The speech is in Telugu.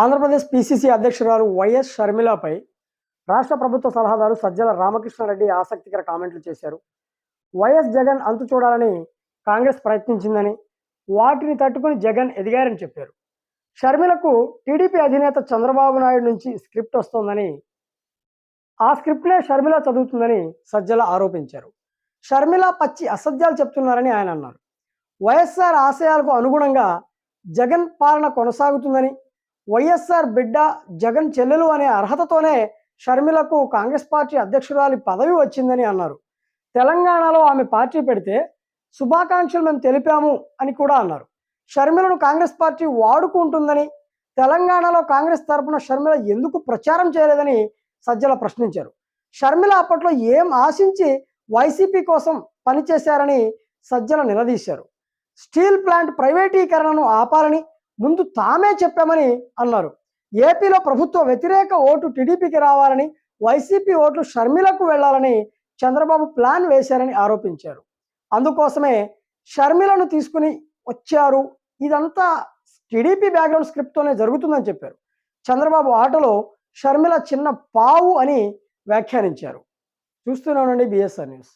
ఆంధ్రప్రదేశ్ పిసిసి అధ్యక్షురాలు వైఎస్ షర్మిలపై రాష్ట్ర ప్రభుత్వ సలహాదారు సజ్జల రామకృష్ణారెడ్డి ఆసక్తికర కామెంట్లు చేశారు. వైఎస్ జగన్ అంతు చూడాలని కాంగ్రెస్ ప్రయత్నించిందని వాటిని తట్టుకుని జగన్ ఎదిగారని చెప్పారు. షర్మిలకు టీడీపీ అధినేత చంద్రబాబు నాయుడు నుంచి స్క్రిప్ట్ వస్తోందని ఆ స్క్రిప్ట్నే షర్మిల చదువుతుందని సజ్జల ఆరోపించారు. షర్మిల పచ్చి అసత్యాలు చెప్తున్నారని ఆయన అన్నారు. వైఎస్ఆర్ ఆశయాలకు అనుగుణంగా జగన్ పాలన కొనసాగుతుందని వైఎస్ఆర్ బిడ్డ జగన్ చెల్లెలు అనే అర్హతతోనే షర్మిలకు కాంగ్రెస్ పార్టీ అధ్యక్షురాలి పదవి వచ్చిందని అన్నారు. తెలంగాణలో ఆమె పార్టీ పెడితే శుభాకాంక్షలు మేము తెలిపాము అని కూడా అన్నారు. షర్మిలను కాంగ్రెస్ పార్టీ వాడుకుంటుందని తెలంగాణలో కాంగ్రెస్ తరఫున షర్మిల ఎందుకు ప్రచారం చేయలేదని సజ్జల ప్రశ్నించారు. షర్మిల అప్పట్లో ఏం ఆశించి వైసీపీ కోసం పనిచేశారని సజ్జల నిలదీశారు. స్టీల్ ప్లాంట్ ప్రైవేటీకరణను ఆపాలని ముందు తామే చెప్పామని అన్నారు. ఏపీలో ప్రభుత్వ వ్యతిరేక ఓటు టీడీపీకి రావాలని వైసీపీ ఓట్లు షర్మిలకు వెళ్ళాలని చంద్రబాబు ప్లాన్ వేశారని ఆరోపించారు. అందుకోసమే షర్మిలను తీసుకుని వచ్చారు. ఇదంతా టీడీపీ బ్యాక్గ్రౌండ్ స్క్రిప్ట్తోనే జరుగుతుందని చెప్పారు. చంద్రబాబు ఆటలో షర్మిల చిన్న పావు అని వ్యాఖ్యానించారు. చూస్తూనే ఉండండి బిఎస్ఆర్ న్యూస్.